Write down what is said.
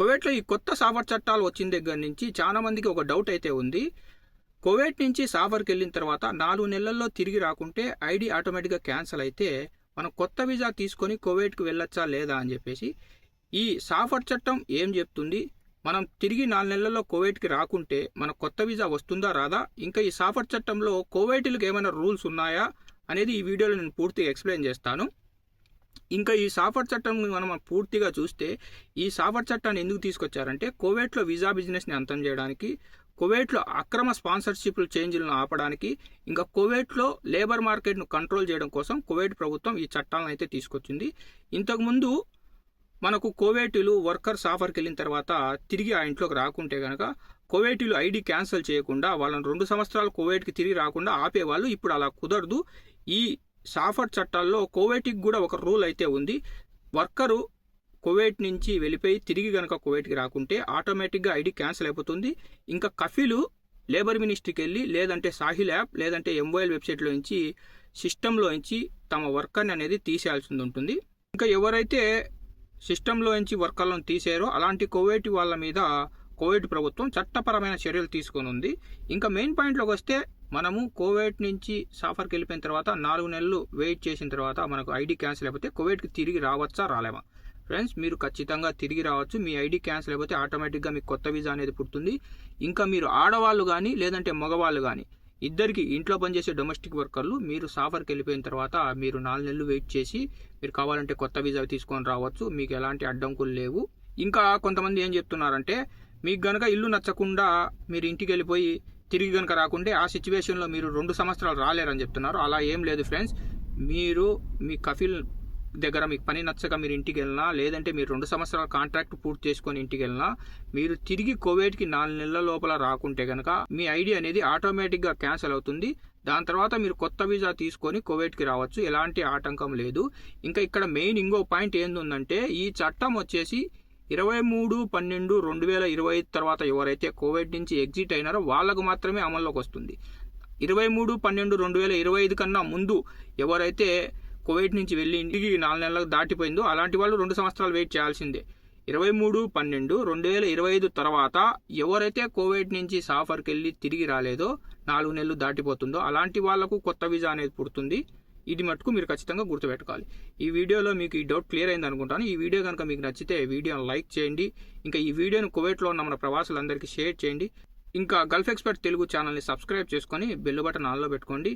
కువైట్లో ఈ కొత్త సాఫర్ చట్టాలు వచ్చిన దగ్గర నుంచి చాలా మందికి ఒక డౌట్ అయితే ఉంది. కువైట్ నుంచి సాఫర్కి వెళ్ళిన తర్వాత నాలుగు నెలల్లో తిరిగి రాకుంటే ఐడి ఆటోమేటిక్గా క్యాన్సిల్ అయితే మనం కొత్త వీసా తీసుకొని కువైట్కి వెళ్ళొచ్చా లేదా అని చెప్పేసి ఈ సాఫర్ చట్టం ఏం చెప్తుంది? మనం తిరిగి నాలుగు నెలల్లో కోవైట్కి రాకుంటే మన కొత్త వీసా వస్తుందా రాదా? ఇంకా ఈ సాఫర్ చట్టంలో కువైటీలకు ఏమైనా రూల్స్ ఉన్నాయా? అనేది ఈ వీడియోలో నేను పూర్తిగా ఎక్స్ప్లెయిన్ చేస్తాను. ఇంకా ఈ సాఫర్ చట్టం మనం పూర్తిగా చూస్తే ఈ సాఫర్ చట్టాన్ని ఎందుకు తీసుకొచ్చారంటే కోవేట్లో వీసా బిజినెస్ని అంతం చేయడానికి కువైట్లో అక్రమ స్పాన్సర్షిప్లు చేంజ్లను ఆపడానికి ఇంకా కువైట్లో లేబర్ మార్కెట్ను కంట్రోల్ చేయడం కోసం కువైట్ ప్రభుత్వం ఈ చట్టాలను అయితే తీసుకొచ్చింది. ఇంతకుముందు మనకు కోవేటీలు వర్కర్స్ ఆఫర్కి వెళ్ళిన తర్వాత తిరిగి ఆ ఇంట్లోకి రాకుంటే కనుక కోవేటీలు ఐడి క్యాన్సిల్ చేయకుండా వాళ్ళని రెండు సంవత్సరాలు కోవేట్కి తిరిగి రాకుండా ఆపేవాళ్ళు ఇప్పుడు అలా కుదరదు. ఈ సాఫర్ చట్టాల్లో కోవేటికి కూడా ఒక రూల్ అయితే ఉంది. వర్కరు కువైట్ నుంచి వెళ్ళిపోయి తిరిగి గనక కువైట్కి రాకుంటే ఆటోమేటిక్గా ఐడి క్యాన్సిల్ అయిపోతుంది. ఇంకా కఫీలు లేబర్ మినిస్ట్రీకి వెళ్ళి లేదంటే సాహిల్ యాప్ లేదంటే ఎంఓఎల్ వెబ్సైట్లో నుంచి సిస్టంలో నుంచి తమ వర్కర్ని అనేది తీసేయాల్సి ఉంటుంది. ఇంకా ఎవరైతే సిస్టంలో నుంచి వర్కర్లను తీసేయారో అలాంటి కోవైట్ వాళ్ళ మీద కోవిడ్ ప్రభుత్వం చట్టపరమైన చర్యలు తీసుకొని ఉంది. ఇంకా మెయిన్ పాయింట్లోకి వస్తే మనము కోవిడ్ నుంచి సాఫర్కి వెళ్ళిపోయిన తర్వాత నాలుగు నెలలు వెయిట్ చేసిన తర్వాత మనకు ఐడి క్యాన్సిల్ అయిపోతే కోవిడ్కి తిరిగి రావచ్చా రాలేమా? ఫ్రెండ్స్ మీరు ఖచ్చితంగా తిరిగి రావచ్చు. మీ ఐడి క్యాన్సిల్ అయిపోతే ఆటోమేటిక్గా మీకు కొత్త వీసా అనేది పుడుతుంది. ఇంకా మీరు ఆడవాళ్ళు కానీ లేదంటే మగవాళ్ళు కానీ ఇద్దరికి ఇంట్లో పనిచేసే డొమెస్టిక్ వర్కర్లు మీరు సాఫర్కి వెళ్ళిపోయిన తర్వాత మీరు నాలుగు నెలలు వెయిట్ చేసి మీరు కావాలంటే కొత్త వీసా తీసుకొని రావచ్చు. మీకు ఎలాంటి అడ్డంకులు లేవు. ఇంకా కొంతమంది ఏం చెప్తున్నారంటే మీకు గనక ఇల్లు నచ్చకుండా మీరు ఇంటికి వెళ్ళిపోయి తిరిగి గనక రాకుంటే ఆ సిచ్యువేషన్లో మీరు రెండు సంవత్సరాలు రాలేరని చెప్తున్నారు. అలా ఏం లేదు ఫ్రెండ్స్. మీరు మీ కఫిల్ దగ్గర మీకు పని నచ్చక మీరు ఇంటికి వెళ్ళినా లేదంటే మీరు రెండు సంవత్సరాల కాంట్రాక్ట్ పూర్తి చేసుకొని ఇంటికి వెళ్ళినా మీరు తిరిగి కోవిడ్కి నాలుగు నెలల లోపల రాకుంటే కనుక మీ ఐడి అనేది ఆటోమేటిక్గా క్యాన్సిల్ అవుతుంది. దాని తర్వాత మీరు కొత్త వీసా తీసుకొని కోవిడ్కి రావచ్చు. ఎలాంటి ఆటంకం లేదు. ఇంకా ఇక్కడ మెయిన్ ఇంకో పాయింట్ ఏంటంటే ఈ చట్టం వచ్చేసి ఇరవై మూడు పన్నెండు రెండు వేల ఇరవై తర్వాత ఎవరైతే కోవిడ్ నుంచి ఎగ్జిట్ అయినారో వాళ్ళకు మాత్రమే అమల్లోకి వస్తుంది. ఇరవై మూడు పన్నెండు రెండు వేల ఇరవై ఐదు కన్నా ముందు ఎవరైతే కోవిడ్ నుంచి వెళ్ళి ఇంటికి నాలుగు నెలలకు దాటిపోయిందో అలాంటి వాళ్ళు రెండు సంవత్సరాలు వెయిట్ చేయాల్సిందే. ఇరవై మూడు పన్నెండు రెండు వేల ఇరవై ఐదు తర్వాత ఎవరైతే కోవిడ్ నుంచి సాఫర్కి వెళ్ళి తిరిగి రాలేదో నాలుగు నెలలు దాటిపోతుందో అలాంటి వాళ్ళకు కొత్త వీజా అనేది పుడుతుంది. ఇది మటుకు మీరు ఖచ్చితంగా గుర్తుపెట్టుకోవాలి. ఈ వీడియోలో మీకు ఈ డౌట్ క్లియర్ అయింది అనుకుంటాను. ఈ వీడియో కనుక మీకు నచ్చితే వీడియోని లైక్ చేయండి. ఇంకా ఈ వీడియోను కువైట్లో ఉన్న మన ప్రవాసులందరికీ షేర్ చేయండి. ఇంకా గల్ఫ్ ఎక్స్పర్ట్ తెలుగు ఛానల్ని సబ్స్క్రైబ్ చేసుకొని బెల్ బటన్ ఆన్లో పెట్టుకోండి.